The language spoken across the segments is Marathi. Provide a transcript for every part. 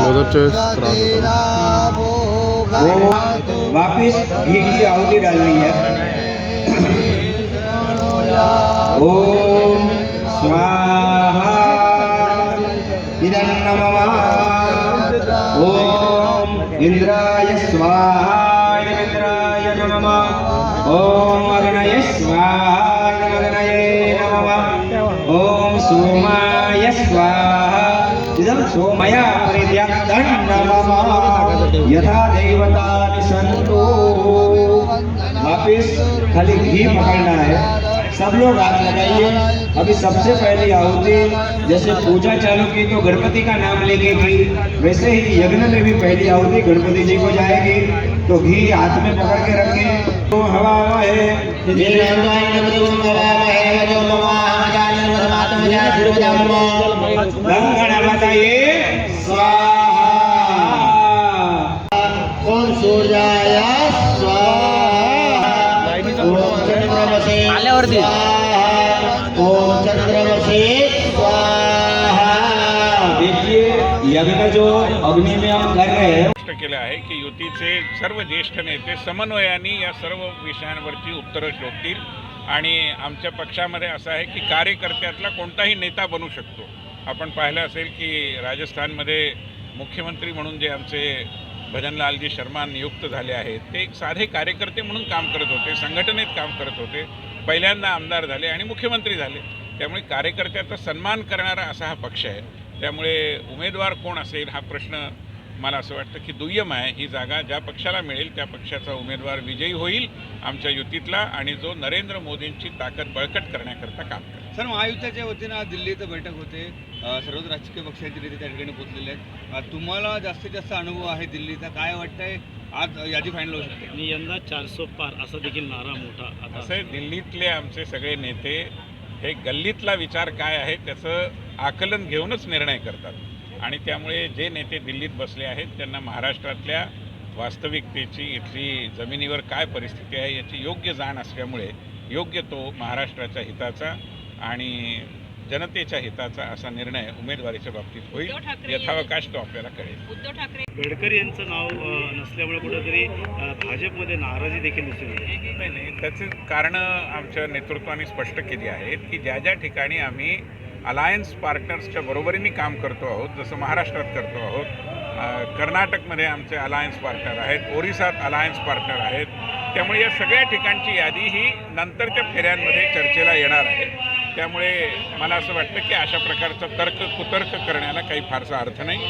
मदरचे त्रास वो वापिस घी की आहुति डालनी है ओम स्वाहा. इदं नमः. ओम इंद्राय स्वाहा. इदं इंद्राय नमः. ओम अग्नय स्वाहा. इदं अग्नये नमः. ओम सोमाय स्वाहा. सोमया परित्याक्तं नमः यथा देवतानि सन्तो। वापिस खाली घी पकड़ना है। सब लोग हाथ लगाइए। अभी सबसे पहली आहुति जैसे पूजा चालू की तो गणपति का नाम लेके की वैसे ही यज्ञ में भी पहली आहुति गणपति जी को जाएगी। तो घी हाथ में पकड़ के रखें। तो हवा हवा है। चंद्रमसे आल्यावरती. स्वाहा. ओम चंद्रमसे स्वाहा देखिए यज्ञ जो अग्नि में हम कर रहे हैं स्पष्ट केलं आहे की युतीचे सर्व ज्येष्ठ नेते समन्वयाने या सर्व विषयांवरती उत्तरं शोधतील आणि आमच्या पक्षामध्ये असं आहे की कार्यकर्त्यातला कोणताही नेता बनू शकतो आपण पाहिलं असेल की राजस्थानमध्ये मुख्यमंत्री म्हणून जे आमचे भजनलालजी शर्मा नियुक्त झाले आहेत ते एक साधे कार्यकर्ते म्हणून काम करत होते संघटनेत काम करत होते पहिल्यांदा आमदार झाले आणि मुख्यमंत्री झाले. त्यामुळे कार्यकर्त्याचा सन्मान करणारा असा हा पक्ष आहे. त्यामुळे उमेदवार कोण असेल हा प्रश्न मला असं वाटतं की दुय्यम आहे. ही जागा ज्या पक्षाला मिळेल त्या पक्षाचा उमेदवार विजयी होईल आमच्या युतीतला आणि जो नरेंद्र मोदींची ताकद बळकट करण्याकरता काम करेल. सर महायुतीच्या वतीनं आज दिल्लीत बैठक होते. सर्वच राजकीय पक्षाचे नेते त्या ठिकाणी पोहोचलेले आहेत. तुम्हाला जास्तीत जास्त अनुभव आहे दिल्लीचा. काय वाटतंय? आज यादी फायनल होऊ शकते. आणि यंदा चारसो पार असा देखील नारा मोठा आता असं आहे, दिल्लीतले आमचे सगळे नेते हे गल्लीतला विचार काय आहे त्याचं आकलन घेऊनच निर्णय करतात. आणि त्यामुळे जे नेते दिल्लीत बसले आहेत त्यांना महाराष्ट्रातल्या वास्तविकतेची इथली जमिनीवर काय परिस्थिती आहे याची योग्य जाण असल्यामुळे योग्य तो महाराष्ट्राच्या हिताचा आणि जनतेच्या हिताचा असा निर्णय उमेदवारीच्या बाबतीत होईल यथावकाश तो आपल्याला कळेल. उद्धव ठाकरे गडकरी यांचं नाव नसल्यामुळे कुठेतरी भाजपमध्ये नाराजी देखील दिसून येते. नाही नाही त्याची कारणं आमच्या नेतृत्वाने स्पष्ट केली आहेत की ज्या ज्या ठिकाणी आम्ही अलायन्स पार्टनर्सच्या बरोबरीने काम करतो आहोत जसं महाराष्ट्रात करतो आहोत कर्नाटकमध्ये आमचे अलायन्स पार्टनर आहेत ओरिसात अलायन्स पार्टनर आहेत त्यामुळे या सगळ्या ठिकाणची यादी ही नंतरच्या फेऱ्यांमध्ये चर्चेला येणार आहे. त्यामुळे मला असं वाटतं की अशा प्रकारचा तर्क कुतर्क करण्याला काही फारसा अर्थ नाही.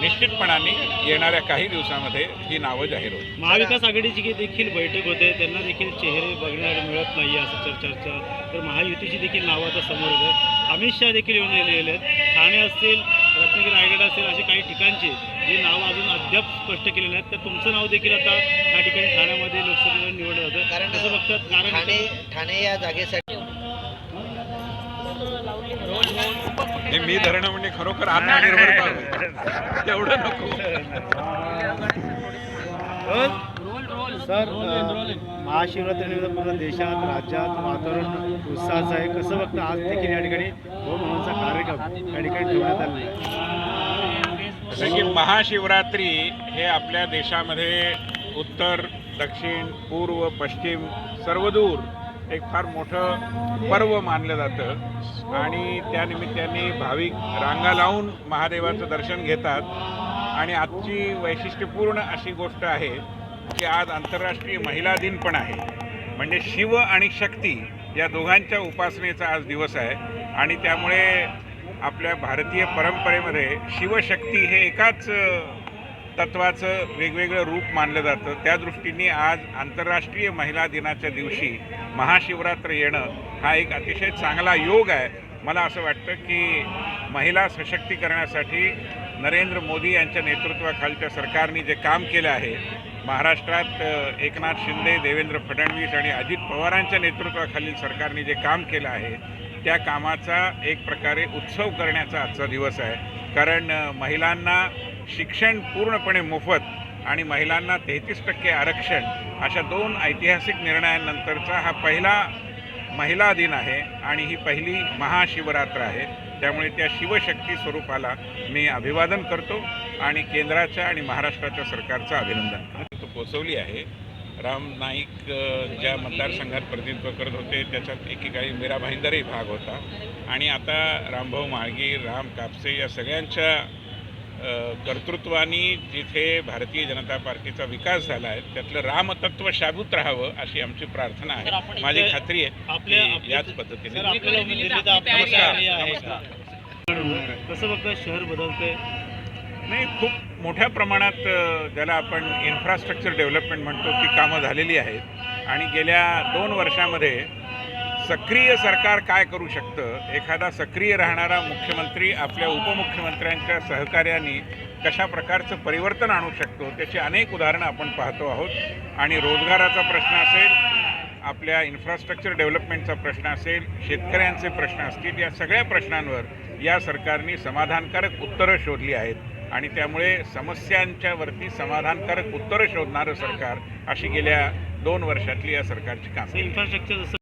निश्चितपणाने येणाऱ्या काही दिवसामध्ये ही नावं जाहीर होईल महाविकास आघाडीची की देखील बैठक होते त्यांना देखील चेहरे बघण्याला मिळत नाही असं चर- चर्चा तर महायुतीची देखील नावं आता समोर येत आहेत. अमित शहा देखील येऊन गेलेले आहेत. ठाणे असतील रत्नागिरी रायगड असेल असे काही ठिकाणचे जी नावं अजून अद्याप स्पष्ट केलेली नाहीत तर तुमचं नाव देखील आता या ठिकाणी ठाण्यामध्ये लोकसभेला निवडलं जातं. कारण कसं बघतात कारण ठाणे ठाणे या जागेसाठी हे मी धरणं म्हणजे खरोखर आत्मनिर्भरता होईल. तेवढं नको. सर महाशिवरात्रीनिमित्त पूर्ण देशात राज्यात वातावरण उत्साहाचं आहे. कसं बघतं आज देखील या ठिकाणी होमहवनचा कार्यक्रम या ठिकाणी ठेवण्यात आहे? जसं की महाशिवरात्री हे आपल्या देशामध्ये उत्तर दक्षिण पूर्व पश्चिम सर्वदूर एक फार मोठं पर्व मानलं जातं. आणि त्यानिमित्ताने भाविक रांगा लावून महादेवाचं दर्शन घेतात. आणि आजची वैशिष्ट्यपूर्ण अशी गोष्ट आहे की आज आंतरराष्ट्रीय महिला दिन पण आहे. म्हणजे शिव आणि शक्ती या दोघांच्या उपासनेचा आज दिवस आहे. आणि त्यामुळे आपल्या भारतीय परंपरेमध्ये शिवशक्ती हे एकाच तत्वाचं वेगवेगळं रूप मानलं जातं. त्या दृष्टीने आज आंतरराष्ट्रीय महिला दिनाच्या दिवशी महाशिवरात्र येणं हा एक अतिशय चांगला योग आहे. मला असं वाटतं की महिला सशक्तीकरणासाठी नरेंद्र मोदी यांच्या नेतृत्वाखालच्या सरकारने जे काम केलं आहे महाराष्ट्रात एकनाथ शिंदे देवेंद्र फडणवीस आणि अजित पवारांच्या नेतृत्वाखालील सरकारने जे काम केलं आहे त्या कामाचा एक प्रकारे उत्सव करण्याचा आजचा दिवस आहे. कारण महिलांना शिक्षण पूर्णपणे मोफत आणि महिलांना तेहतीस टक्के आरक्षण अशा दोन ऐतिहासिक निर्णयांनंतरचा हा पहिला महिला दिन आहे आणि ही पहिली महाशिवरात्र आहे. त्यामुळे त्या शिवशक्ती स्वरूपाला मी अभिवादन करतो आणि केंद्राच्या आणि महाराष्ट्राच्या सरकारचं अभिनंदन करतो. पोचवली आहे. राम नाईक ज्या मतदारसंघात प्रतिनिधित्व करत होते त्याच्यात एकेकाळी मीरा भाईंदरही भाग होता. आणि आता रामभाऊ म्हाळगी राम कापसे या सगळ्यांच्या कर्तृत्वाने जिथे भारतीय जनता पार्टीचा विकास झाला आहे त्यातलं रामतत्व शाबूत राहावं अशी आमची प्रार्थना आहे. माझी खात्री आहे याच पद्धतीने. कसं बघताय शहर बदलतंय. नाही खूप मोठ्या प्रमाणात ज्याला आपण इन्फ्रास्ट्रक्चर डेव्हलपमेंट म्हणतो ती कामं झालेली आहेत. आणि गेल्या दोन वर्षामध्ये सक्रिय सरकार काय करू शकतं? एखादा सक्रिय राहणारा मुख्यमंत्री आपल्या उपमुख्यमंत्र्यांच्या सहकार्याने कशा प्रकारचं परिवर्तन आणू शकतो? त्याची अनेक उदाहरणं आपण पाहतो आहोत. आणि रोजगाराचा प्रश्न असेल आपल्या इन्फ्रास्ट्रक्चर डेव्हलपमेंटचा प्रश्न असेल शेतकऱ्यांचे प्रश्न असतील या सगळ्या प्रश्नांवर या सरकारने समाधानकारक उत्तरं शोधली आहेत. आणि त्यामुळे समस्यांच्यावरती समाधानकारक उत्तरं शोधणारं सरकार अशी गेल्या दोन वर्षातली या सरकारची कामगिरी इन्फ्रास्ट्रक्चर जसं